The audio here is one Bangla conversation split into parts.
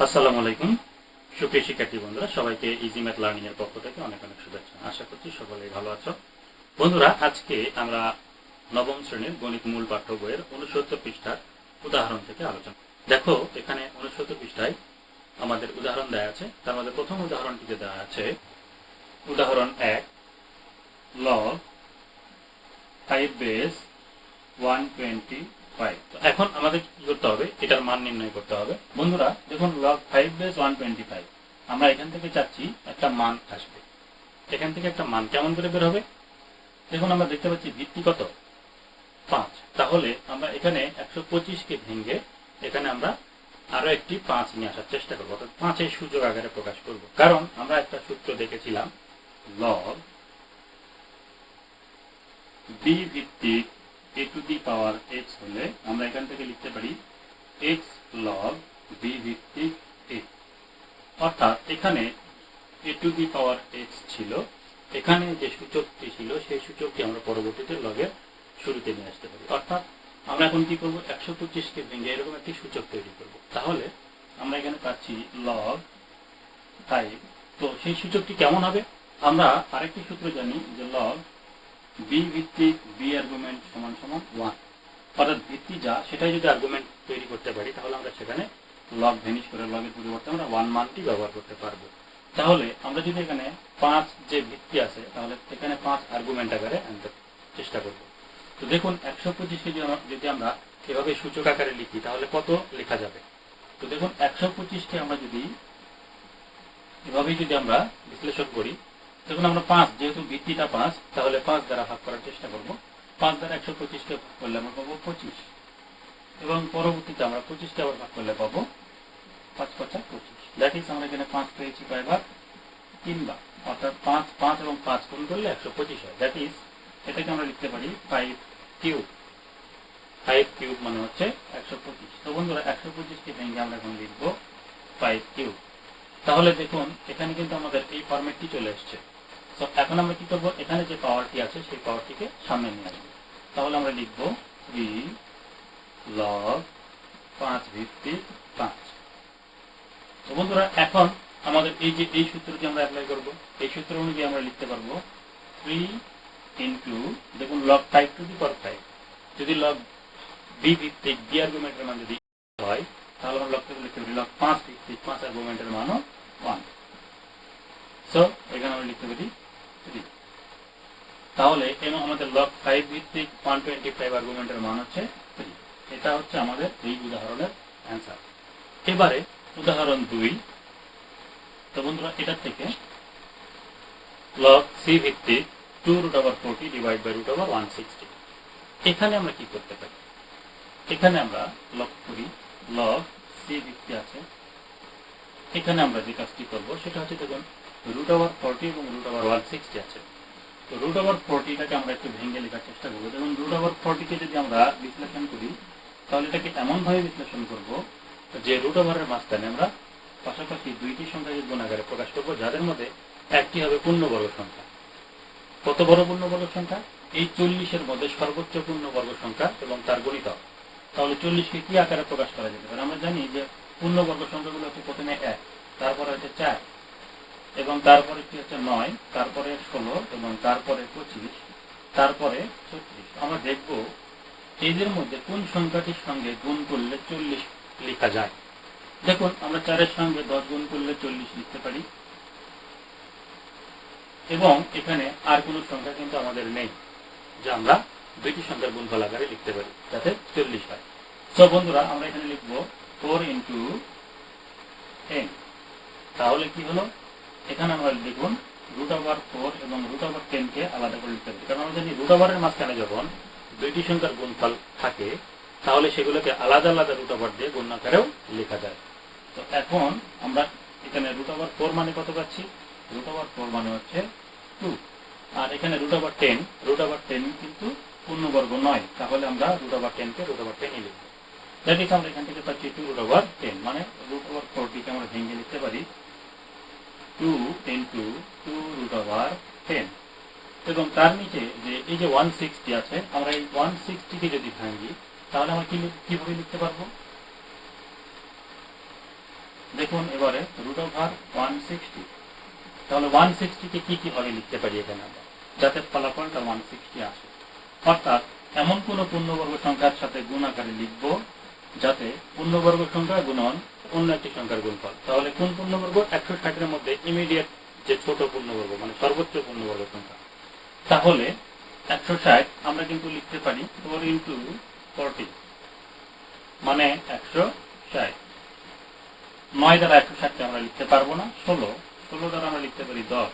আসসালামু আলাইকুম। সুপ্রিয় শিক্ষার্থী বন্ধুরা, সবাইকে ইজি ম্যাথ লার্নিং এর পক্ষ থেকে অনেক অনেক শুভেচ্ছা। আশা করছি সকলেই ভালো আছো। বন্ধুরা, আজকে আমরা নবম শ্রেণির গণিত মূল পাঠ্য বইয়ের উনসত্তর পৃষ্ঠার উদাহরণ থেকে আলোচনা দেখো, এখানে উনসত্তর পৃষ্ঠায় আমাদের উদাহরণ দেওয়া আছে। তার মধ্যে প্রথম উদাহরণটিতে দেওয়া আছে, উদাহরণ এক log five base one twenty এখন আমাদের কি করতে হবে? এটার মান নির্ণয় করতে হবে। বন্ধুরা, দেখুন log five base one twenty five আমরা এখান থেকে চাচ্ছি একটা মান আসবে। এখান থেকে একটা মান কেমন করে বের হবে? দেখুন, আমরা দেখতে পাচ্ছি ভিত্তি কত? পাঁচ। তাহলে আমরা এখানে একশো পঁচিশকে ভেঙে এখানে আমরা আরও একটি পাঁচ নিয়ে আসার চেষ্টা করব। অর্থাৎ পাঁচের সুযোগ আকারে প্রকাশ করব। কারণ আমরা একটা সূত্র দেখেছিলাম লগ বি ভিত্তিক এ টু দি পাওয়ার এক্স হলে আমরা এখান থেকে লিখতে পারি এক্স লগ বি ভিত্তিক এ অর্থাৎ এখানে এ টু দি পাওয়ার এক্স ছিল, এখানে যে সূচকটি ছিল, সেই সূচকটি আমরা পরবর্তীতে লগের শুরুতে নিয়ে আসতে পারি। অর্থাৎ আমরা এখন কি করব? একশো পঁচিশকে ভেঙে এরকম একটি সূচক তৈরি করব। তাহলে আমরা এখানে পাচ্ছি লগ ফাইভ তো সেই সূচকটি কেমন হবে? আমরা আরেকটি সূত্র জানি যে লগ বি ভিত্তিক বি আর্গুমেন্ট সমান সমান ওয়ান অর্থাৎ ভিত্তি যা, সেটাই যদি আর্গুমেন্ট তৈরি করতে পারি, তাহলে আমরা সেখানে লগ ভেনিশ করে লগের পরিবর্তে আমরা ওয়ান মানটি ব্যবহার করতে পারব। তাহলে আমরা যদি এখানে পাঁচ যে ভিত্তি আছে, তাহলে এখানে পাঁচ আর্গুমেন্ট আকারে আনতে চেষ্টা করব। তো দেখুন, একশো পঁচিশকে যদি আমরা এভাবে সূচক আকারে লিখি, তাহলে কত লেখা যাবে? তো দেখুন, একশো পঁচিশকে আমরা যদি এভাবেই যদি আমরা বিশ্লেষণ করি দেখুন আমরা পাঁচ, যেহেতু ভিত্তিটা পাঁচ, তাহলে পাঁচ দ্বারা ভাগ করার চেষ্টা করব। পাঁচ দ্বারা একশো পঁচিশকে ভাগ করলে আমরা পাবো পঁচিশ। এবং পরবর্তীতে আমরা পঁচিশকে আবার ভাগ করলে পাবো পাঁচ পাঁচা পঁচিশ। দ্যাট ইজ আমরা এখানে পাঁচ পেয়েছি কয় ভাগ? তিন ভাগ। অর্থাৎ পাঁচ পাঁচ এবং পাঁচ গুণ করলে একশো পঁচিশ হয়। দ্যাট ইজ এটাকে আমরা লিখতে পারি ফাইভ কিউব ফাইভ কিউব মানে হচ্ছে একশো পঁচিশ। তো বন্ধুরা, একশো পঁচিশকে ভেঙে আমরা এখন লিখব ফাইভ কিউব তাহলে দেখুন, এখানে কিন্তু আমাদের এই ফরম্যাটটি চলে এসছে। তো এখন আমরা কি করব? এখানে যে পাওয়ারটি আছে, সেই পাওয়ারটিকে সামনে নিয়ে আসব। তাহলে আমরা লিখব থ্রি লগ পাঁচ ভিত্তিক পাঁচ। তো বন্ধুরা, এখন আমাদের এই যে এই সূত্রটি আমরা অ্যাপ্লাই করব, এই সূত্র অনুযায়ী আমরা লিখতে পারব থ্রি ইন্টু দেখুন log five to the power five যদি লগ বি ভিত্তিক বি আর্গুমেন্টের মান যদি হয়, তাহলে আমরা লগ লিখতে পারি। লগ পাঁচ ভিত্তিক পাঁচ আর্গুমেন্টের মানও ওয়ান সো এখানে আমরা লিখতে পারি তাহলে এবং আমাদের লগ ফাইভ ভিত্তিক ওয়ান টোয়েন্টি ফাইভ আর্গুমেন্টের মান হচ্ছে এটা হচ্ছে আমাদের এই উদাহরণের অ্যান্সার এবারে উদাহরণ দুই। তো বন্ধুরা, এটার থেকে লগ সি ভিত্তিক two root over forty divide by root over one sixty এখানে আমরা কি করতে পারি? এখানে আমরা লক্ষ্য করি লগ সি ভিত্তি আছে। এখানে আমরা যে কাজটি করব, সেটা হচ্ছে দেখুন রুট ওভার ফোরটি এবং রুট ওভার ওয়ান সিক্সটি আছে। তো রুট ওভার ফোরটিটাকে আমরা একটু ভেঙে লেখার চেষ্টা করব। দেখুন রুট ওভার ফোরটিকে যদি আমরা বিশ্লেষণ করি, তাহলে এটাকে এমনভাবে বিশ্লেষণ করব যে রুট ওভারের মাঝখানে আমরা পাশাপাশি দুইটি সংখ্যাকে গুণাগারে প্রকাশ করব, যাদের মধ্যে একটি হবে পূর্ণবর্গ সংখ্যা। কত বড় পূর্ণবর্গ সংখ্যা? এই চল্লিশের মধ্যে সর্বোচ্চ পূর্ণবর্গ সংখ্যা এবং তার গণিতক। তাহলে চল্লিশকে কি আকারে প্রকাশ করা যেতে পারে? আমরা জানি যে পূর্ণবর্গ সংখ্যাগুলো হচ্ছে প্রথমে এক, তারপরে হচ্ছে চার। এবং তারপরে কি হচ্ছে? নয়, তারপরে ষোলো এবং তারপরে পঁচিশ, তারপরে ছত্রিশ। আমরা দেখব এদের মধ্যে কোন সংখ্যাটির সঙ্গে গুণ করলে চল্লিশ লেখা যায়। দেখুন, আমরা চারের সঙ্গে দশ গুণ করলে চল্লিশ লিখতে পারি। এবং এখানে আর কোন সংখ্যা কিন্তু আমাদের নেই, যে আমরা দুইটি সংখ্যার গুণফল আকারে লিখতে পারি, যাতে চল্লিশ হয়। সব বন্ধুরা, আমরা এখানে লিখব ফোর ইন্টু টেন তাহলে কি হলো? এখানে আমরা লিখুন রুট ওভার ফোর এবং রুট ওভার টেনকে আলাদা করে লিখতে পারি কারণ আমরা জানি রুট ওভারের মাঝখানে যখন দুইটি সংখ্যার গুণফল থাকে তাহলে সেগুলোকে আলাদা আলাদা রুট ওভার দিয়ে গুণ আকারেও লেখা যায় তো এখন আমরা এখানে রুট ওভার ফোর মানে কত পাচ্ছি রুট ওভার ফোর মানে হচ্ছে টু আর এখানে root over ten root over ten কিন্তু পূর্ণবর্গ নয় তাহলে আমরা রুট ওভার টেনকে রুট ওভার টেনই লিখব দ্যাট আমরা এখান থেকে পাচ্ছি টু রুট ওভার টেন মানে রুট ওভার ফোরটিকে আমরা ভেঙে লিখতে পারি two into two root over ten এবং তার নিচে যে এই যে ওয়ান সিক্সটি আছে, আমরা এই ওয়ান সিক্সটিকে যদি ভাঙি, তাহলে আমরা কীভাবে লিখতে পারব? দেখুন এবারে রুট ওভার ওয়ান সিক্সটি তাহলে ওয়ান সিক্সটিকে কি কীভাবে লিখতে পারি এখানে আমরা? যাতে ফলাফলটা ওয়ান সিক্সটি আসে। অর্থাৎ এমন কোন পূর্ণবর্গ সংখ্যার সাথে গুণ আকারে লিখব, যাতে পূর্ণবর্গ সংখ্যা গুণন অন্য একটি সংখ্যার গুণফল। তাহলে কোন পূর্ণবর্গ? একশো ষাটের মধ্যে ইমিডিয়েট যে ছোট পূর্ণবর্গ মানে সর্বোচ্চ পূর্ণবর্গ সংখ্যা। তাহলে একশো ষাট আমরা কিন্তু লিখতে পারি ফোর ইন্টু ফোরটি মানে একশো ষাট। নয় দ্বারা একশো ষাটকে আমরা লিখতে পারব না, ষোলো। ষোলো দ্বারা আমরা লিখতে পারি দশ।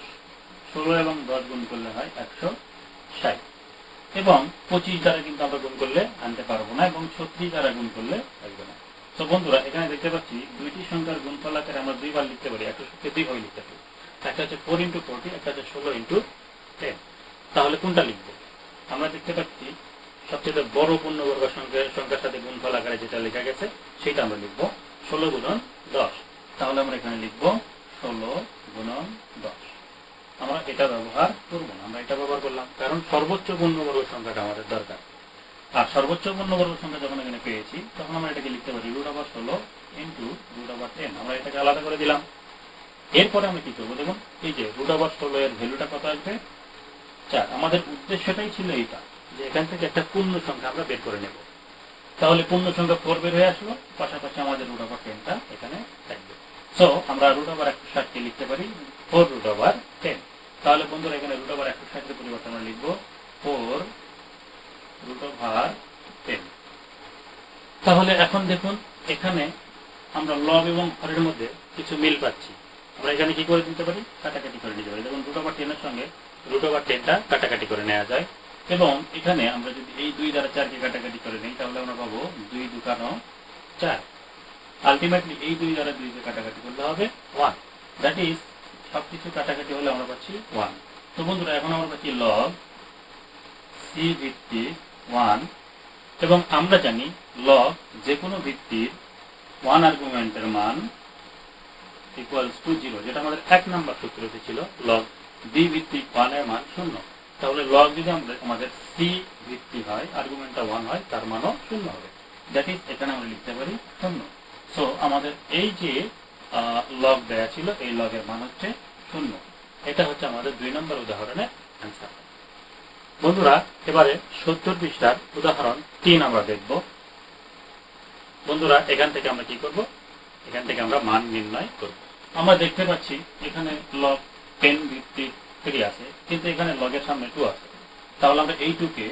ষোলো এবং দশ গুণ করলে হয় একশো ষাট। এবং পঁচিশ দ্বারা কিন্তু আমরা গুণ করলে আনতে পারব না, এবং ছত্রিশ দ্বারা গুণ করলে আসবে না। তো বন্ধুরা, এখানে দেখতে পাচ্ছি দুইটি সংখ্যার গুণফল আকারে আমরা দুইবার লিখতে পারি, একশো ষাটকে দুইভাবে লিখতে পারি। একটা হচ্ছে ফোর ইন্টু ফোরটি একটা হচ্ছে ষোলো ইন্টু টেন তাহলে কোনটা লিখব? আমরা দেখতে পাচ্ছি সবচেয়ে বড় পূর্ণবর্গ সংখ্যা, সংখ্যার সাথে গুণফল আকারে যেটা লেখা গেছে, সেটা আমরা লিখব ষোলো গুণন দশ। তাহলে আমরা এখানে লিখব ষোলো গুণন দশ। আমরা এটা ব্যবহার করব না, আমরা এটা ব্যবহার করলাম, কারণ সর্বোচ্চ পূর্ণবর্গ সংখ্যাটা আমাদের দরকার। আর সর্বোচ্চ পূর্ণবর্গ সংখ্যা যখন এখানে পেয়েছি, তখন আমরা এটাকে লিখতে পারি রুট আবার ষোলো ইন্টু রুট আবার টেন আমরা এটাকে আলাদা করে দিলাম। এরপরে আমরা কি করব দেখুন, এই যে রুট আবার ষোলো এর ভ্যালুটা কত আসবে? চার। আমাদের উদ্দেশ্যটাই ছিল এইটা, যে এখান থেকে একটা পূর্ণ সংখ্যা আমরা বের করে নেব। তাহলে পূর্ণ সংখ্যা ফোর বের হয়ে আসলো, পাশাপাশি আমাদের রুট আবার টেনটা এখানে থাকবে। সো আমরা রুট ওভার একশো ষাটকে লিখতে পারি ফোর রুট আবার টেন তাহলে বন্ধুরা, এখানে রুট আবার একশো ষাটের পরিবর্তে আমরা লিখব ফোর তাহলে এখন দেখুন, এখানে আমরা লব এবং হরের মধ্যে কিছু মিল পাচ্ছি। আমরা এখানে কি করে দিতে পারি? কাটাকাটি করে নিতে পারি। যেমন রুট ওভার টেনের সঙ্গে রুট ওভার টেনটা কাটাকাটি করে নেওয়া যায়। এবং এখানে আমরা যদি এই দুই দ্বারা চারকে কাটাকাটি করে নিই, তাহলে আমরা পাবো দুই দুকানো চার। আলটিমেটলি এই দুই দ্বারা দুইকে কাটাকাটি করলে হবে ওয়ান দ্যাট ইজ সবকিছু কাটাকাটি হলে আমরা পাচ্ছি ওয়ান তো বন্ধুরা, এখন আমরা পাচ্ছি লগ সি ভিত্তিক ওয়ান, এবং আমরা জানি লগ যে কোনো ভিত্তির ওয়ান আর্গুমেন্টের মান ইকুয়ালস টু জিরো যেটা আমাদের এক নাম্বার সূত্রতে ছিল লগ বি ভিত্তিক ওয়ানের মান শূন্য। তাহলে লগ যদি আমাদের আমাদের সি ভিত্তি হয়, আর্গুমেন্টটা ওয়ান হয়, তার মানও শূন্য হবে। দ্যাট ইজ এখানে আমরা লিখতে পারি শূন্য। সো আমাদের এই যে লগ দেয়া ছিল, এই লগের মান হচ্ছে শূন্য। এটা হচ্ছে আমাদের দুই নম্বর উদাহরণের অ্যান্সার বন্ধুরা, এবারে সত্তর পৃষ্ঠার উদাহরণ তিন আমরা দেখব। বন্ধুরা, এখান থেকে আমরা কি করব? এখান থেকে আমরা মান নির্ণয় করব। আমরা দেখতে পাচ্ছি এখানে লগ টেন ভিত্তিক থ্রি আছে, কিন্তু এখানে লগের সামনে টু আছে। তাহলে আমরা এই টুকে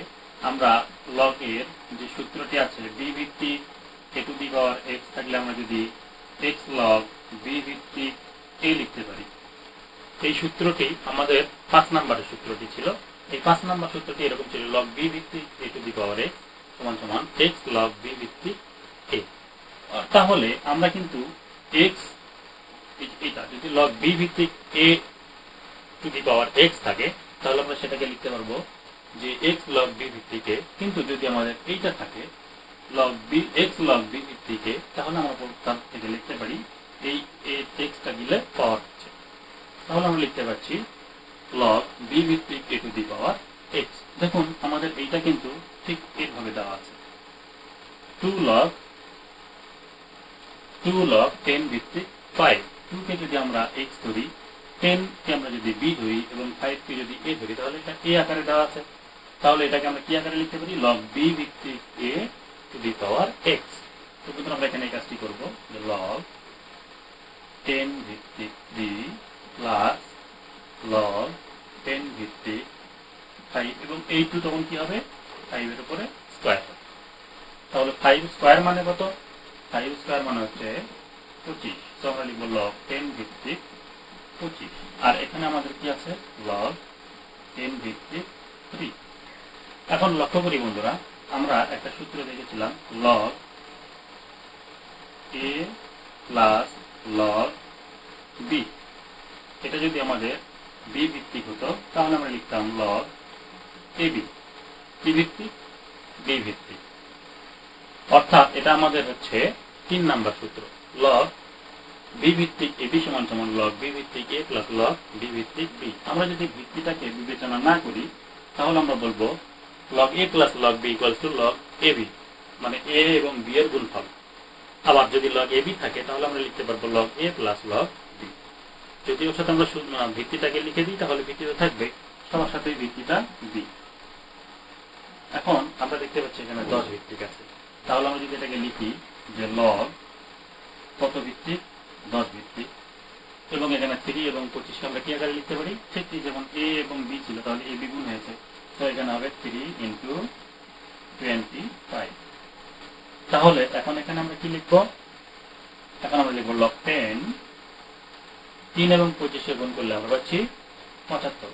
আমরা লগ এর যে সূত্রটি আছে বি ভিত্তিক এ টু দি পাওয়ার এক্স থাকলে আমরা যদি এক্স লগ বি ভিত্তিক এ লিখতে পারি। এই সূত্রটি আমাদের পাঁচ নাম্বারের সূত্রটি ছিল। এই পাঁচ নাম্বার সূত্রটি এরকম ছিল লগ বি ভিত্তিক এ টু দি পাওয়ার এক্স সমান সমান এক্স লগ বি ভিত্তিক এ তাহলে আমরা কিন্তু এক্স এটা যদি লগ বি ভিত্তিক এ টু দি পাওয়ার এক্স থাকে, তাহলে আমরা সেটাকে লিখতে পারব যে এক্স লগ বি ভিত্তিকে কিন্তু যদি আমাদের এইটা থাকে log b x log b ভিত্তিকে তাহলে আমরা তার থেকে লিখতে পারি এই এক্সটা দিলে পাওয়ার হচ্ছে। তাহলে আমরা লিখতে পারছি লগ বি ভিত্তিক এ টু দি পাওয়ার এক্স দেখুন, আমাদের এইটা কিন্তু ঠিক এইভাবে দেওয়া আছে। Two log two log ten ভিত্তিক ফাইভ টুকে যদি আমরা এক্স ধরি টেন কে আমরা যদি বি ধরি এবং ফাইভ কে যদি এ ধরি, তাহলে এটা এ আকারে দেওয়া আছে। তাহলে এটাকে আমরা কি আকারে লিখতে পারি? লগ বি ভিত্তিক এ টু দি পাওয়ার এক্স তো কিন্তু আমরা এখানে এই কাজটি করব। লগ টেন ভিত্তিক বি প্লাস লগ টেন ভিত্তিক ফাইভ এবং এই তখন কি হবে? ফাইভের উপরে স্কোয়ার তাহলে ফাইভ স্কোয়ার মানে কত? ফাইভ স্কোয়ার মানে হচ্ছে পঁচিশ। তো লিখব লগ টেন ভিত্তিক পঁচিশ। আর এখানে আমাদের কি আছে? লগ টেন ভিত্তিক থ্রি এখন লক্ষ্য করি বন্ধুরা, আমরা একটা সূত্র দেখেছিলাম log a plus log b এটা যদি আমাদের বি ভিত্তিক হতো, তাহলে আমরা লিখতাম লগ এ বি কি ভিত্তিক বি ভিত্তিক। অর্থাৎ এটা আমাদের হচ্ছে তিন নাম্বার সূত্র। লগ বি ভিত্তিক এ বি সমান সমান লগ বি ভিত্তিক এ প্লাস লগ বি ভিত্তিক বি আমরা যদি ভিত্তিটাকে বিবেচনা না করি, তাহলে আমরা বলব log a plus log b equals to log a b মানে এ এবং বি এর গুণফল। আবার যদি লগ এ বি থাকে, তাহলে আমরা লিখতে পারব লগ এ প্লাস লগ যদি ওর সাথে আমরা ভিত্তিটাকে লিখে দিই, তাহলে ভিত্তিটা থাকবে সবার সাথে ভিত্তিটা বি। এখন আমরা দেখতে পাচ্ছি এখানে দশ ভিত্তিক আছে। তাহলে আমরা যদি এটাকে লিখি যে লগ কত ভিত্তিক? দশ ভিত্তিক। এবং এখানে থ্রি এবং পঁচিশকে আমরা কি আকারে লিখতে পারি? থ্রি যেমন এ এবং বি ছিল, তাহলে এ বি গুণ হয়েছে। তো এখানে হবে থ্রি ইন্টু টোয়েন্টি ফাইভ তাহলে এখন এখানে আমরা কি লিখব? এখন আমরা লিখব লগ টেন তিন এবং পঁচিশে গুণ করলে আমরা পাচ্ছি পঁচাত্তর।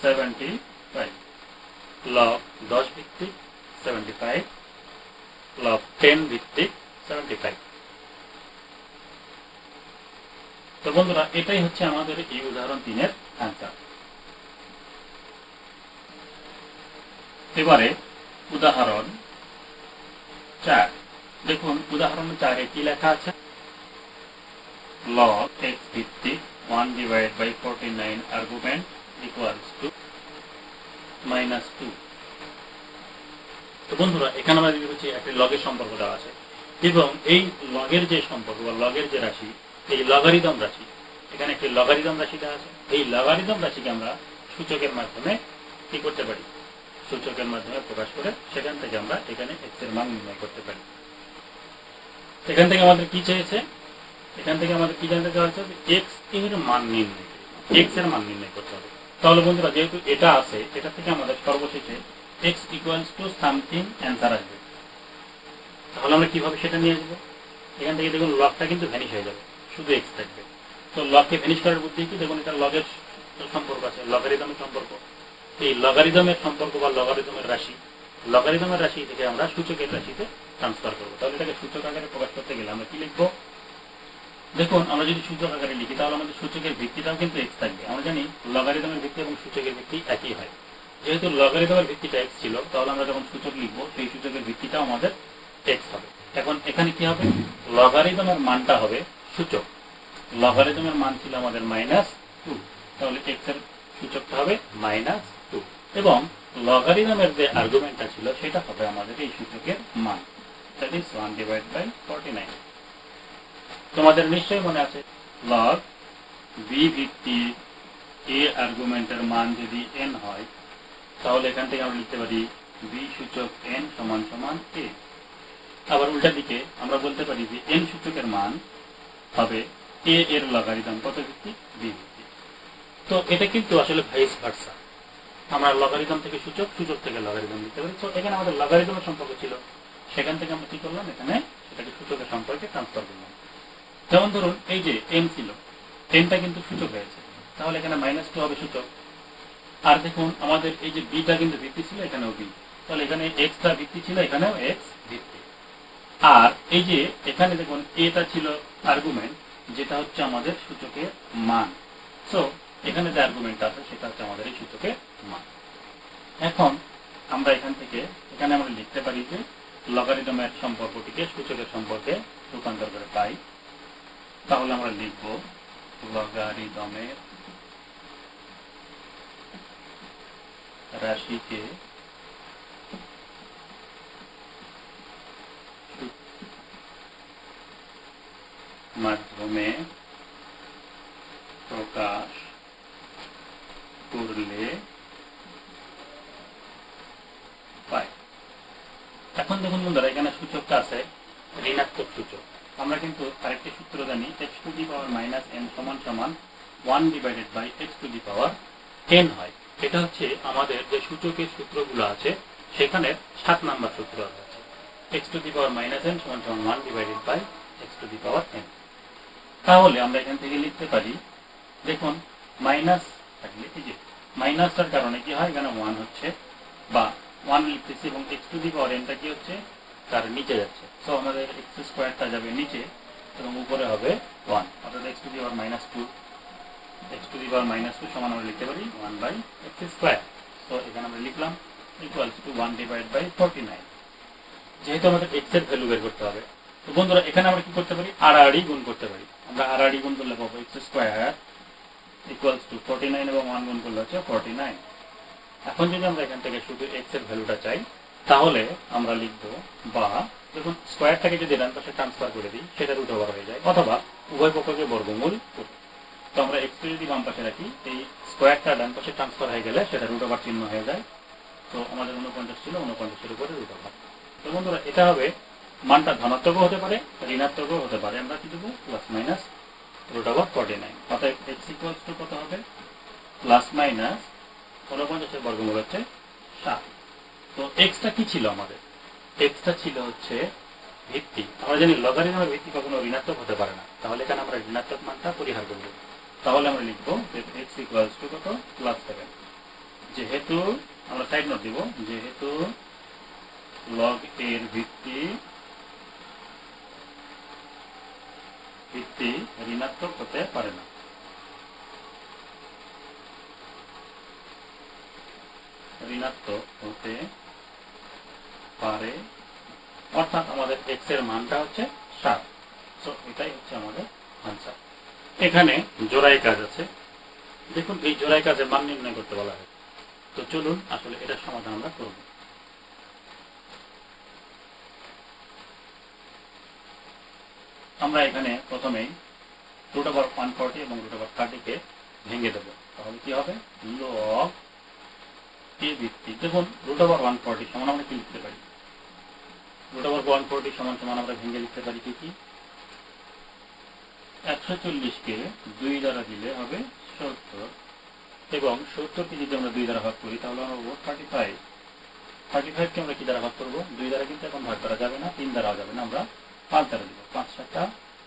সেভেন্টি ফাইভ লগ দশ ভিত্তিক সেভেন্টি ফাইভ লগ টেন ভিত্তিক সেভেন্টি ফাইভ তো বন্ধুরা, এটাই হচ্ছে আমাদের এই উদাহরণ তিনের অ্যান্সার এবারে উদাহরণ চার। দেখুন, উদাহরণ চারে কি লেখা আছে? Log x ভিত্তিক 1 divided by 49 argument equals to minus 2 তো বন্ধুরা, এখানে আমরা দেখতে একটা লগের সম্পর্ক দেওয়া আছে। এবং এই লগের যে সম্পর্ক বা লগের যে রাশি, এই লগারিদম রাশি, এখানে একটি লগারিদম রাশি দেওয়া আছে। এই লগারিদম রাশিকে আমরা সূচকের মাধ্যমে কি করতে পারি? সূচকের মাধ্যমে প্রকাশ করে সেখান থেকে আমরা এখানে এক্সের মান নির্ণয় করতে পারি। এখান থেকে আমাদের কি চেয়েছে? এখান থেকে আমাদের কি জানতে চাওয়া হচ্ছে? এক্সের মান নির্ণয় এক্সের মান নির্ণয় করতে হবে। তাহলে বন্ধুরা, যেহেতু এটা আছে, এটা থেকে আমাদের সর্বশেষে x equals to something answer আসবে। তাহলে আমরা কীভাবে সেটা নিয়ে আসব? এখান থেকে দেখুন লকটা কিন্তু ভ্যানিশ হয়ে যাবে। শুধু এক্স থাকবে। তো লককে ভ্যানিশ করার বুদ্ধি কি? দেখুন, এটা লগের সম্পর্ক আছে লগারিদমের সম্পর্ক। এই লগারিদমের সম্পর্ক বা লগারিদমের রাশি লগারিদমের রাশি থেকে আমরা সূচকের রাশিতে ট্রান্সফার করব। তাহলে এটাকে সূচক আকারে প্রকাশ করতে গেলে আমরা কি লিখব? দেখুন, আমরা যদি সূচক আকারে লিখি, তাহলে আমাদের সূচকের ভিত্তিটাও কিন্তু এক্স থাকবে। আমরা জানি লগারিদমের ভিত্তি এবং সূচকের ভিত্তি একই হয়। যেহেতু লগারিদমের ভিত্তিটা এক্স ছিল, তাহলে আমরা যখন সূচক লিখব, সেই সূচকের ভিত্তিটাও আমাদের এক্স হবে। এখন এখানে কি হবে? লগারিদমের মানটা হবে সূচক। লগারিদমের মান ছিল আমাদের মাইনাস টু তাহলে এক্সের সূচকটা হবে মাইনাস টু এবং লগারিদমের যে আর্গুমেন্টটা ছিল, সেটা হবে আমাদের এই সূচকের মান। That one divide by forty nine তোমাদের নিশ্চয়ই মনে আছে। লগ বি ভিত্তি এ আর্গুমেন্টের মান যদি এন হয়, তাহলে এখান থেকে আমরা লিখতে পারি বি সূচক এন সমান সমান এ আবার উল্টা দিকে আমরা বলতে পারি যে এন সূচকের মান হবে এ এর লগারিদম কত ভিত্তিক বি ভিত্তিক তো এটা কিন্তু আসলে ভাইস ভার্সা আমরা লগারিদম থেকে সূচক সূচক থেকে লগারিদম লিখতে পারি। তো এখানে আমাদের লগারিদমের সম্পর্ক ছিল। সেখান থেকে আমরা কি করলাম? এখানে সেটাকে সূচকের সম্পর্কে ট্রান্সফার করলাম। যেমন ধরুন, এই যে এন ছিল এনটা কিন্তু সূচক হয়েছে। তাহলে এখানে মাইনাস টু হবে সূচক। আর দেখুন, আমাদের এই যে বিটা কিন্তু ভিত্তি ছিল, এখানেও বি তাহলে এখানে এক্সটা ভিত্তি ছিল, এখানেও এক্স ভিত্তি। আর এই যে এখানে দেখুন এটা ছিল আর্গুমেন্ট যেটা হচ্ছে আমাদের সূচকের মান। সো এখানে যে আর্গুমেন্ট আছে, সেটা হচ্ছে আমাদের এই সূচকের মান। এখন আমরা এখান থেকে, এখানে আমরা লিখতে পারি যে লগারিদমের সম্পর্কটিকে সূচকের সম্পর্কে রূপান্তর করে পাই। তাহলে আমরা লিখব লগারিদমের রাশিকে মাধ্যমে প্রকাশ করলে পাই। এখন দেখুন বন্ধুরা, এখানে সূচকটা আছে ঋণাত্মক সূচক। আমরা কিন্তু আরেকটি সূত্র জানি x to the power minus n সমান সমান one divided by x to the power ten হয়। এটা হচ্ছে আমাদের যে সূচকের সূত্রগুলো আছে, সেখানে সাত নাম্বার সূত্র আছে। X to the power minus n সমান সমান one divided by x to the power n তাহলে আমরা এখান থেকে লিখতে পারি, দেখুন মাইনাস থাকলে এই যে মাইনাসটার কারণে কি হয়? এখানে ওয়ান হচ্ছে, বা ওয়ান লিখতেছি এবং এক্স টু দি পাওয়ার এনটা কি হচ্ছে? তার নিচে যাচ্ছে। সো আমাদের এক্স স্কোয়ারটা যাবে নিচে, এবং উপরে হবে ওয়ান অর্থাৎ x to the power minus two x to the power minus two সমান আমরা লিখতে পারি ওয়ান বাই এক্স স্কোয়ার তো এখানে আমরা লিখলাম equals to one divide by forty nine যেহেতু আমাদের এক্সের ভ্যালু বের করতে হবে, তো বন্ধুরা, এখানে আমরা কি করতে পারি? আড়াআড়ি গুণ করতে পারি। আমরা আড়াআড়ি গুণ করলে পাবো x square equals to forty nine এবং ওয়ান গুণ করলে হচ্ছে ফোরটি নাইন এখন যদি আমরা এখান থেকে শুধু এক্সের ভ্যালুটা চাই তাহলে আমরা লিখব বা দেখুন স্কোয়ারটাকে যদি ডান পাশে ট্রান্সফার করে দিই সেটা রুট ওভার হয়ে যায়। অথবা উভয় পক্ষকে বর্গমূল তো আমরা এক্সকে যদি বাম পাশে রাখি, এই স্কোয়ারটা ডান পাশে ট্রান্সফার হয়ে গেলে সেটা রুট ওভার চিহ্ন হয়ে যায়। তো আমাদের উনপঞ্চাশ ছিল উনপঞ্চাশের উপরে রুট ওভার তো বন্ধুরা, এটা হবে মানটা ধনাত্মকও হতে পারে, ঋণাত্মকও হতে পারে। আমরা কি দেবো? Plus minus root over forty nine অর্থাৎ এক্স ইকুয়ালস টু কত হবে? প্লাস মাইনাস উনপঞ্চাশের বর্গমূল হচ্ছে সাত। তো এক্সটা কি ছিল আমাদের? এক্সটা ছিল হচ্ছে ভিত্তি। আমরা জানি লগারিদমের ভিত্তি কখনো ঋণাত্মক হতে পারে না। তাহলে এখানে আমরা ঋণাত্মক মানটা পরিহার করব। তাহলে আমরা লিখব যে এক্স ইকুয়ালস টু কত? প্লাস সেভেন যেহেতু আমরা সাইড নোট দিব, যেহেতু লগ এর ভিত্তি ভিত্তি ঋণাত্মক হতে পারে না। ঋণাত্মক হতে পারে। অর্থাৎ আমাদের এক্সের মানটা হচ্ছে সাত। সো এটাই হচ্ছে আমাদের আনসার এখানে জোড়াই কাজ আছে। দেখুন, এই জোড়াই কাজের মান নির্ণয় করতে বলা হয় তো চলুন, আসলে এটার সমাধান আমরা করব। আমরা এখানে প্রথমেই রুট ওভার ওয়ান ফর্টি এবং রুট ওভার থার্টিকে ভেঙে দেবো। তাহলে কি হবে? লগ এ ভিত্তি দেখুন রুট ওভার ওয়ান ফর্টি সমান আমরা কি লিখতে পারি? রুট ওভার সমান সমান আমরা ভেঙে লিখতে পারি কি কি? একশো চল্লিশকে দুই দ্বারা দিলে হবে সত্তর। এবং সত্তরকে যদি আমরা দুই দ্বারা ভাগ করি, তাহলে আমরা থার্টি ফাইভ থার্টি ফাইভকে আমরা কি দ্বারা ভাগ করব? দুই দ্বারা কিন্তু এখন ভাগ করা যাবে না, তিন দ্বারাও যাবে না, আমরা পাঁচ দ্বারা দিব, পাঁচ সাতটা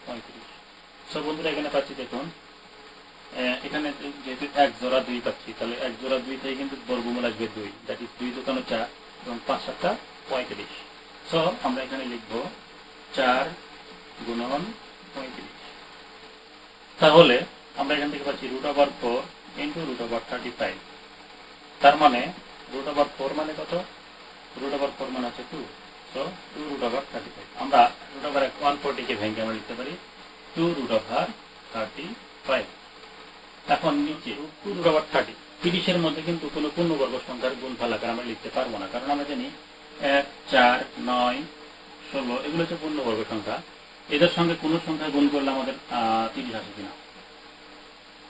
পঁয়ত্রিশ। সব বন্ধুরা, এখানে পাচ্ছি দেখুন এখানে যেহেতু এক জোড়া দুই পাচ্ছি, তাহলে এক জোড়া দুই থেকে কিন্তু বর্গমূল আসবে দুই দ্যাট ইজ দুই দোকানো চার এবং পাঁচ সাতটা পঁয়ত্রিশ। সো আমরা এখানে লিখব চার গুণন পঁয়ত্রিশ। তাহলে আমরা এখান থেকে পাচ্ছি root over four into root over thirty five তার মানে রুট ওভার ফোর মানে কত? রুট ওভার ফোর মানে হচ্ছে two so two root over thirty five আমরা রুট ওভার ওয়ান ফোরটিকে ভেঙে আমরা লিখতে পারি two root over thirty five এখন নিচে টু রুট ওভার থার্টি তিরিশের মধ্যে কিন্তু কোনো পূর্ণবর্গ সংখ্যার গুণ ফালাকার আমরা লিখতে পারব না। কারণ আমরা জানি এক, চার, নয়, ষোলো, এগুলো হচ্ছে পূর্ণবর্গ সংখ্যা। এদের সঙ্গে কোনো সংখ্যা গুণ করলে আমাদের তিরিশ আসে কিনা?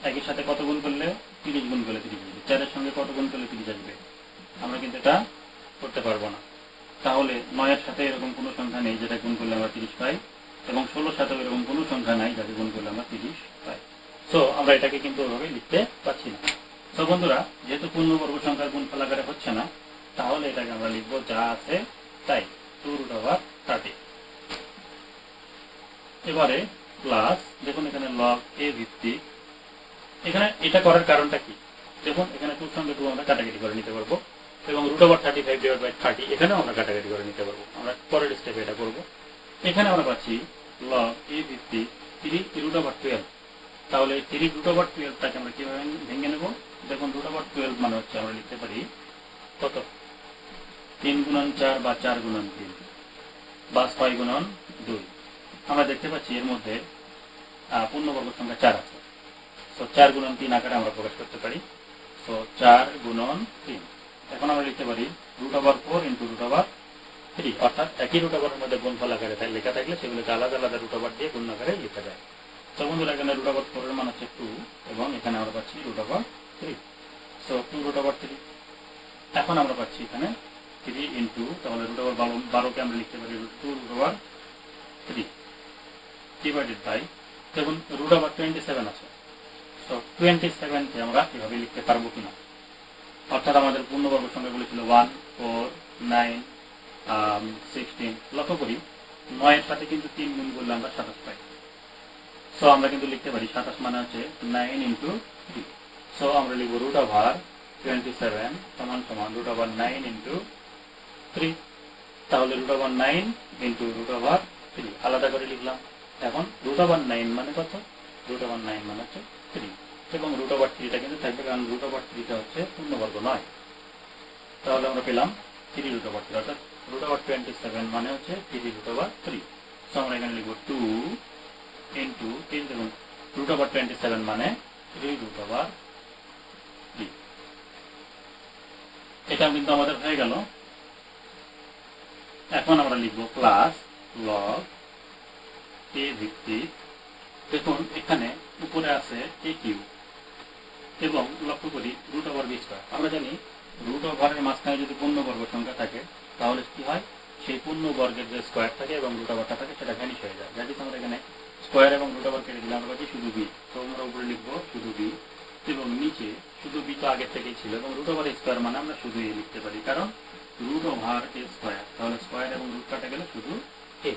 একই সাথে কত গুণ করলে তিরিশ গুণ করলে তিরিশ আসবে? চারের সঙ্গে কত গুণ করলে তিরিশ আসবে? আমরা কিন্তু এটা করতে পারব না। তাহলে নয়ের সাথে এরকম কোনো সংখ্যা নেই যেটা গুণ করলে আমরা তিরিশ পাই, এবং ষোলোর সাথে এরকম কোনো সংখ্যা নাই যাকে গুণ করলে আমরা তিরিশ পাই। সো আমরা এটাকে কিন্তু ওইভাবে লিখতে পারছি না। তো বন্ধুরা, যেহেতু পূর্ণবর্গ সংখ্যার গুণ ফলাকারে হচ্ছে না তাহলে এটাকে আমরা লিখব যা আছে তাই টু রুট ওভার থার্টি এবারে প্লাস দেখুন এখানে লগ এ ভিত্তিক। এখানে এটা করার কারণটা কি? দেখুন, এখানে টুর সঙ্গে টু আমরা কাটাকাটি করে নিতে পারব। এবং root over thirty five divide by thirty এখানেও আমরা কাটাকাটি করে নিতে পারব। আমরা পরের স্টেপে এটা করব। এখানে আমরা পাচ্ছি লগ এ ভিত্তিক থ্রি রুট ওভার টুয়েলভ তাহলে থ্রি রুট ওভার টুয়েলভটাকে আমরা কীভাবে ভেঙে নেব? দেখুন রুট ওভার টুয়েলভ মানে হচ্ছে আমরা লিখতে পারি কত? তিন গুণন চার বা চার গুণন তিন। বা ছয় গুণন দুই। আমরা দেখতে পাচ্ছি এর মধ্যে পূর্ণবর্গ সংখ্যা চার আছে। তো চার গুণন তিন আকারে আমরা প্রকাশ করতে পারি। তো চার গুণন তিন। এখন আমরা লিখতে পারি root over four into root over three অর্থাৎ একই রুট ওভারের মধ্যে গুণফল আকারে লেখা থাকলে সেগুলোকে আলাদা আলাদা রুট ওভার দিয়ে গুণ আকারে লেখা যায়। তো বন্ধুরা, এখানে রুট ওভার ফোরের মান হচ্ছে টু এবং এখানে আমরা পাচ্ছি root over three so two root over three এখন আমরা পাচ্ছি এখানে থ্রি ইন্টু, তাহলে রুট ওভার বারো, বারোকে আমরা লিখতে পারি root two root over three divided by দেখুন রুট ওভার টোয়েন্টি সেভেন আছে। তো টোয়েন্টি সেভেনকে আমরা এভাবে লিখতে পারব কিনা? অর্থাৎ আমাদের পূর্ণবর্গ সংখ্যাগুলো ছিল ওয়ান ফোর নাইন সিক্সটিন লক্ষ্য করি, নয়ের সাথে কিন্তু তিন গুণ করলে আমরা সাতাশ পাই। সো আমরা কিন্তু লিখতে পারি সাতাশ মানে হচ্ছে নাইন ইন্টু থ্রি সো আমরা লিখব রুট ওভার টোয়েন্টি সেভেন সমান সমান root over nine into three তাহলে root over nine into root over three আলাদা করে লিখলাম এখন রুট ওভার নাইন মানে কত রুট ওভার নাইন মানে হচ্ছে থ্রি এবং রুট ওভার থ্রিটা কিন্তু থাকবে কারণ রুট ওভার থ্রিটা হচ্ছে পূর্ণবর্গ নয় তাহলে আমরা পেলাম থ্রি রুট ওভার থ্রি অর্থাৎ রুট ওভার টোয়েন্টি সেভেন মানে হচ্ছে থ্রি রুট ওভার থ্রি আমরা এখানে লিখব টু ইন্টু তিন দেখুন রুট ওভার টোয়েন্টি সেভেন মানে থ্রি রুট ওভার থ্রি এটা কিন্তু আমাদের হয়ে গেল এখন আমরা লিখব প্লাস লগ এ ভিত্তিক। দেখুন, এখানে উপরে আছে এ কিউ এবং লক্ষ্য করি রুট ওভার বি স্কোয়ার আমরা জানি রুট ওভারের মাঝখানে যদি পূর্ণবর্গ সংখ্যা থাকে, তাহলে কি হয়? সেই পূর্ণ বর্গের যে স্কোয়ার থাকে এবং রুট ওভারটা থাকে, সেটা ভ্যানিশ হয়ে যায়। যাতে আমরা এখানে স্কোয়ার এবং রুট ওভার কেটে দিলে আমরা পাচ্ছি শুধু বি তো আমরা উপরে লিখব শুধু বি এবং নিচে শুধু বি তো আগের থেকেই ছিল এবং রুট ওভার স্কোয়ার মানে আমরা শুধু এ লিখতে পারি। কারণ রুট ওভার এ স্কোয়ার। তাহলে স্কোয়ার এবং রুট কাটা গেলে শুধু এ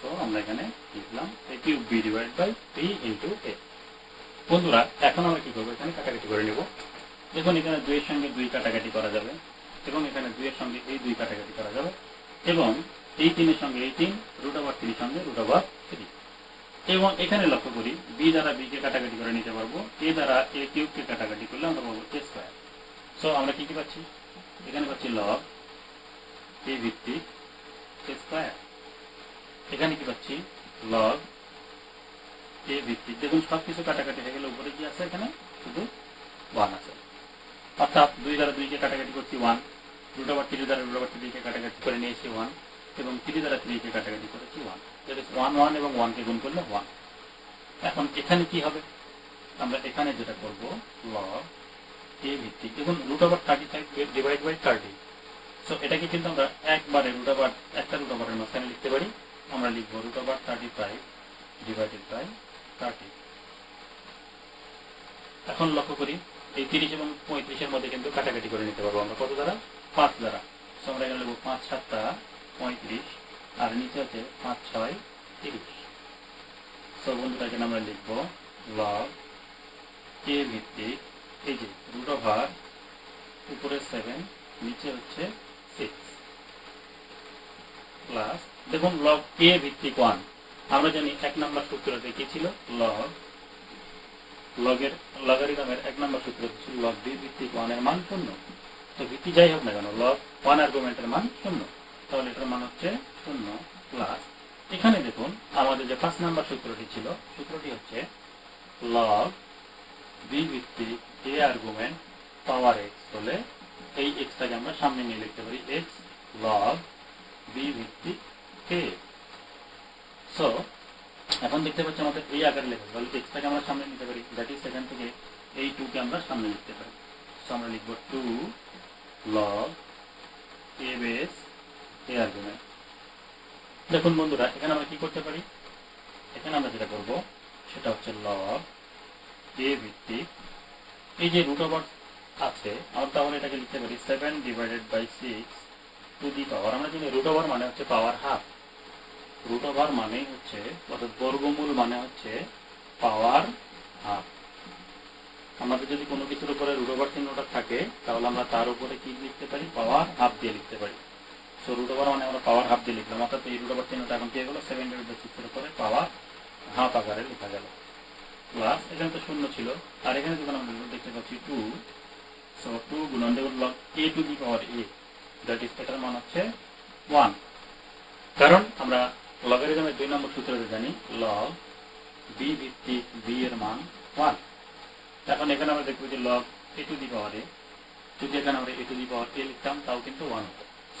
তো আমরা এখানে লিখলাম a cube b divide by b into a বন্ধুরা, এখন আমরা কি করব? এখানে কাটাকাটি করে নেব। দেখুন, এখানে দুইয়ের সঙ্গে দুই কাটাকাটি করা যাবে। এবং এখানে দুইয়ের সঙ্গে এই দুই কাটাকাটি করা যাবে। এবং এই তিনের সঙ্গে এই তিন, রুট ওভার থ্রির সঙ্গে রুট ওভার থ্রি। এবং এখানে লক্ষ্য করি বি দ্বারা বি কে কাটাকাটি করে নিতে পারব। এ দ্বারা এ কিউবকে কাটাকাটি করলে আমরা পাবো এ স্কোয়ার। সো আমরা কি কি পাচ্ছি? এখানে পাচ্ছি লগ এ ভিত্তিক স্কোয়ার এখানে কি পাচ্ছি? লগ এ ভিত্তিক দেখুন সব কাটাকাটি হয়ে গেলে উপরে কি আছে এখানে? শুধু ওয়ান আছে। অর্থাৎ দুই দ্বারা দুইকে কাটাকাটি করছি ওয়ান রুট ওভার থ্রি দ্বারা রুট ওভার থ্রিকে কাটাকাটি করে নিয়েছি ওয়ান এবং থ্রি দ্বারা থ্রিকে কাটাকাটি করেছি ওয়ান ওয়ান ওয়ান এবং ওয়ানকে গুণ করলে ওয়ান এখন এখানে কি হবে? আমরা এখানে যেটা করব লগ এ ভিত্তিক দেখুন root over thirty divide by thirty so এটাকে কিন্তু আমরা একবারে রুট ওভার একটা রুট ওভারের মাঝখানে লিখতে পারি। আমরা লিখব root over thirty five divided by thirty এখন লক্ষ্য করি, এই তিরিশ এবং পঁয়ত্রিশের মধ্যে কিন্তু কাটাকাটি করে নিতে পারব আমরা কত দ্বারা পাঁচ দ্বারা So, আমরা এখানে লিখব পাঁচ সাতটা পঁয়ত্রিশ আর নিচে আছে পাঁচ ছয় তিরিশ সো বন্ধুরা এখানে আমরা লিখব লগ এ ভিত্তিক এই যে রুট ওভার উপরে সেভেন নিচে হচ্ছে সিক্স প্লাস দেখুন লগ এ ভিত্তিক ওয়ান আমরা জানি নম্বর কি ছিল লগ, লগের লগারিদমের এক নম্বর সূত্র লগ বি ভিত্তিক ওয়ানের মান শূন্য। তো ভিত্তি যাই হোক না কেন, লগ ওয়ান আর্গুমেন্টের মান শূন্য। তাহলে এটার মান হচ্ছে শূন্য প্লাস এখানে দেখুন, আমাদের যে পাঁচ নম্বর সূত্রটি ছিল, সূত্রটি হচ্ছে লগ বি ভিত্তিক এ আর্গুমেন্ট পাওয়ার এক্স হলে এই এক্সটাকে আমরা সামনে নিয়ে লিখতে পারি এক্স লগ বি ভিত্তিক এ সো এখন দেখতে পাচ্ছি আমাদের এই আকারে লেখা তাহলে এক্সটাকে আমরা সামনে নিতে পারি দ্যাট ইজ সেখান থেকে এই টুকে আমরা সামনে লিখতে পারি। সো আমরা লিখব two log a base a argument দেখুন বন্ধুরা, এখানে আমরা কি করতে পারি? এখানে আমরা যেটা করব, সেটা হচ্ছে লগ এ ভিত্তিক। এই যে রুট ওভার আছে, আমরা তাহলে এটাকে লিখতে পারি seven divided by six to the power আমরা জানি রুট ওভার মানে হচ্ছে পাওয়ার হাফ রুট ওভার মানে হচ্ছে, অর্থাৎ বর্গমূল মানে হচ্ছে পাওয়ার হাফ। আমাদের যদি কোনো কিছুর উপরে রুট ওভার চিহ্নটা থাকে, তাহলে আমরা তার উপরে কি লিখতে পারি? পাওয়ার হাফ দিয়ে লিখতে পারি। সো রুট ওভার মানে আমরা পাওয়ার হাফ দিয়ে লিখলাম। অর্থাৎ এই রুট ওভার চিহ্নটা এখন পেয়ে গেল? সেভেন সিক্সের উপরে পাওয়ার হাফ আকারে লেখা গেল। প্লাস এখানে তো শূন্য ছিল। আর এখানে যখন আমরা দেখতে পাচ্ছি টু সো টু গুণন log a to the power a that is এটার মান হচ্ছে ওয়ান কারণ আমরা লগারিদমের দুই নম্বর সূত্রতে জানি লগ বি ভিত্তিক বি এর মান ওয়ান এখন এখানে আমরা দেখব যে log A to the power এ যদি এখানে আমরা এ টু দি পাওয়ার এ লিখতাম, তাও কিন্তু ওয়ান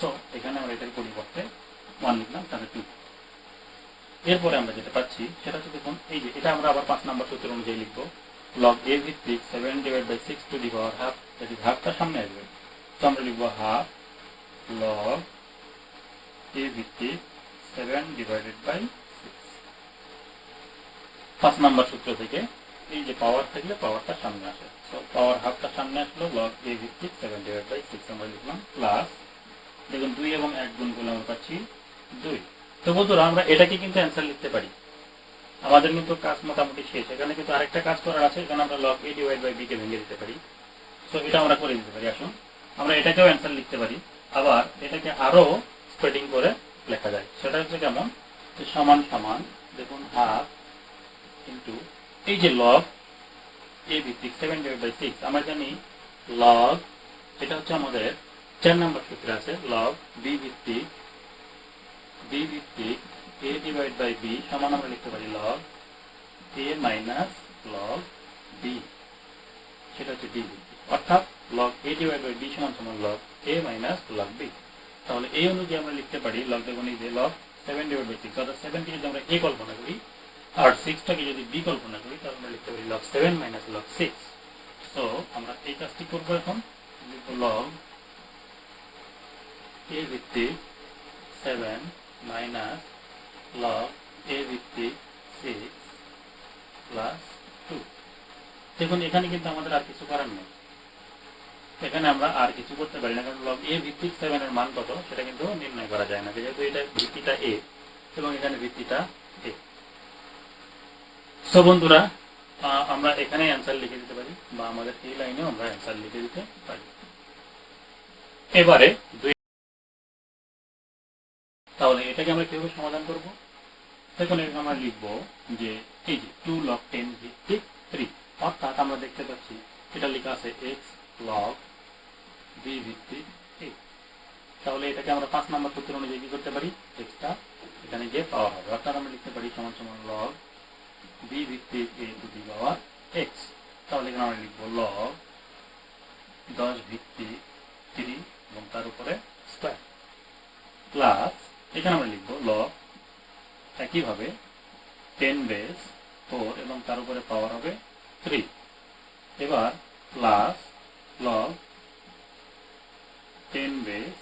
সো এখানে আমরা এটার পরিবর্তে ওয়ান লিখলাম, তাহলে টু এরপরে আমরা যেটা পাচ্ছি, সেটা হচ্ছে দেখুন, এই যে এটা আমরা আবার পাঁচ নম্বর সূত্র অনুযায়ী লিখব। লগ এ ভিত্তিক seven divide by six to the power half যদি হাফটা সামনে আসবে। তো আমরা লিখব হাফ লগ এ ভিত্তিক সেভেন ডিভাইডেড বাই পাঁচ নম্বর সূত্র থেকে এই যে পাওয়ার থাকলে পাওয়ারটা সামনে আসে। তো পাওয়ার হাফটা সামনে আসলো লগ এ ভিত্তিক সেভেন ডিভাইড বাই সিক্স আমরা লিখলাম প্লাস দেখুন দুই এবং এক গুণ করলে আমরা পাচ্ছি দুই। তো বন্ধুরা, আমরা এটাকে কিন্তু অ্যান্সার লিখতে পারি। আমাদের কিন্তু কাজ মোটামুটি শেষ। এখানে কিন্তু আরেকটা কাজ করার আছে, এখানে আমরা log a divide by b কে ভেঙে দিতে পারি। তো এটা আমরা করে দিতে পারি, আসুন। আমরা এটাকেও অ্যান্সার লিখতে পারি। আবার এটাকে আরও স্প্রেডিং করে লেখা যায়। সেটা হচ্ছে কেমন? সমান সমান, দেখুন হাফ কিন্তু এই যে লগ এ ভিত্তিক সেভেন বাই সিক্স আমরা জানি লগ এটা হচ্ছে আমাদের চার নম্বর সূত্রে আছে লগ বি ভিত্তিক বি ভিত্তিক এ ডিভাইড বাই বি সমান আমরা লিখতে পারি log a minus log b সেটা হচ্ছে বি অর্থাৎ log a divide by b সমান সমান log a minus log b তাহলে এই অনুযায়ী আমরা লিখতে পারি লগ দেখুন যে log seven divide by six অর্থাৎ সেভেনকে যদি আমরা এ কল্পনা করি, আর সিক্সটাকে যদি বি কল্পনা করি, তাহলে আমরা লিখতে পারি log seven minus log six তো আমরা এই কাজটি করব এখন। লগ এ ভিত্তিক সেভেন মাইনাস লগ এ ভিত্তিক সিক্স প্লাস টু দেখুন, এখানে কিন্তু আমাদের আর কিছু করার নেই। এখানে আমরা আর কিছু করতে পারি না, কারণ লগ এ ভিত্তিক সেভেন এর মান কত সেটা কিন্তু নির্ণয় করা যায় না, যেহেতু এটা ভিত্তিটা এ এবং এখানে ভিত্তিটা এ সো বন্ধুরা আমরা এখানে অ্যান্সার লিখে দিতে পারি বা আমাদের এই লাইনেও আমরা অ্যান্সার লিখে দিতে পারি। এবারে দুই তাহলে এটাকে আমরা কীভাবে সমাধান করব? দেখুন, এখানে আমরা লিখব যে এই যে টু লগ টেন ভিত্তিক থ্রি অর্থাৎ আমরা দেখতে পাচ্ছি, এটা লেখা আছে এক্স লগ বি ভিত্তিক এ তাহলে এটাকে আমরা পাঁচ নম্বর সূত্র অনুযায়ী কি করতে পারি? এক্সটা এখানে গিয়ে পাওয়ার হবে। অর্থাৎ আমরা লিখতে পারি সমান সমান লগ বি ভিত্তিক এ টু দি পাওয়ার এক্স তাহলে এখানে আমরা লিখব লগ দশ ভিত্তিক থ্রি এবং তার উপরে স্কোয়ার প্লাস এখানে আমরা লিখব লগ একইভাবে টেন বেস ফোর এবং তার উপরে পাওয়ার হবে থ্রি এবার plus log ten base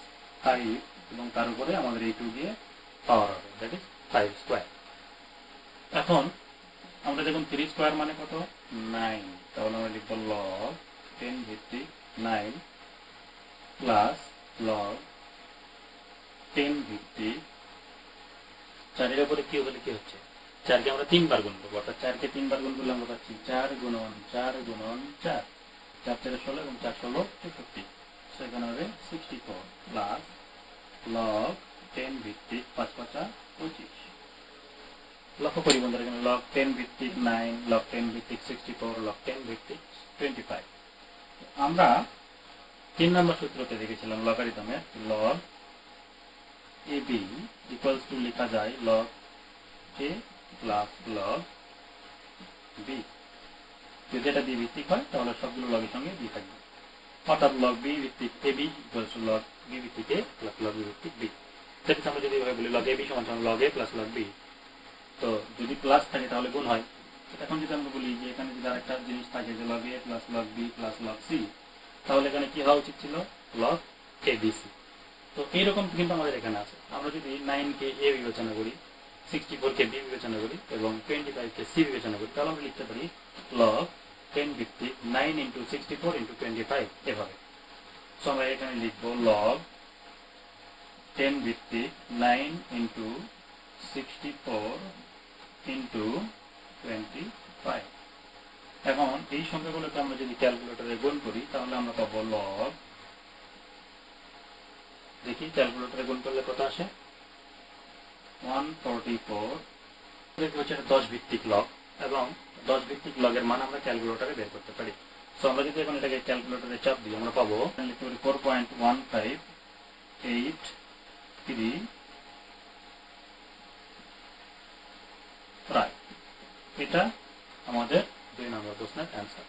five এবং তার উপরে আমাদের এই টু দিয়ে পাওয়ার হবে দ্যাট ইজ ফাইভ স্কোয়ার এখন আমরা দেখুন থ্রি স্কোয়ার মানে কত? নাইন তাহলে আমরা লিখব লগ টেন ভিত্তিক নাইন প্লাস লগ টেন ভিত্তিক। চারের উপরে কি হলে কি হচ্ছে? চারকে আমরা তিনবার গুণ করব, অর্থাৎ চারকে তিনবার গুণ করলে আমরা পাচ্ছি চার গুণন চার গুণন চার। চার চারে ষোলো এবং চার ষোলো তেষট্টি হবে সিক্সটি ফোর প্লাস টেন ভিত্তিক পাঁচ পাঁচা পঁচিশ লক্ষ্য করি বন্ধুরা এখানে টেন ভিত্তিক নাইন টেন ভিত্তিক সিক্সটি ফোর টেন ভিত্তিক টোয়েন্টি ফাইভ আমরা তিন নম্বর সূত্রতে দেখেছিলাম লগারিদমের log a b equals to লেখা যায় লগ এ প্লাস বি যদি এটা বি ভিত্তিক হয়, তাহলে সবগুলো লগের সঙ্গে বি থাকবে। অর্থাৎ লগ বি ভিত্তিক এ বি লগ বি ভিত্তিক এ প্লাস লগ বি ভিত্তিক বি সেক্ষেত্রে আমরা যদি এভাবে বলি লগ এ বি সমান log a plus log b তো যদি প্লাস থাকে তাহলে গুণ হয়। এখন যদি আমরা বলি যে এখানে যদি আরেকটা জিনিস থাকে যে log a plus log b plus log c তাহলে এখানে কি হওয়া উচিত ছিল? লগ এ বি সি তো এইরকম কিন্তু আমাদের এখানে আছে। আমরা যদি নাইনকে এ বিবেচনা করি সিক্সটি ফোরকে বি বিবেচনা করি এবং টোয়েন্টি ফাইভকে সি বিবেচনা করি, তাহলে আমরা লিখতে পারি লগ টেন ভিত্তিক nine into sixty four into twenty five এভাবে। সো আমরা এখানে লিখব লগ টেন ভিত্তিক nine into sixty four into twenty five এখন এই সংখ্যাগুলোকে আমরা যদি ক্যালকুলেটরে গুণ করি, তাহলে আমরা পাবো লগ দেখি ক্যালকুলেটরে গুণ করলে কত আসে? ওয়ান ফোরটি ফোর দশ ভিত্তিক লগ এবং দশ ভিত্তিক লগের মান আমরা ক্যালকুলেটরে বের করতে পারি। তো আমরা যদি এখন এটাকে ক্যালকুলেটরে চাপ দিই, আমরা পাবো লিখতে পারি four point one five eight three প্রায়। এটা আমাদের দুই নম্বর প্রশ্নের অ্যান্সার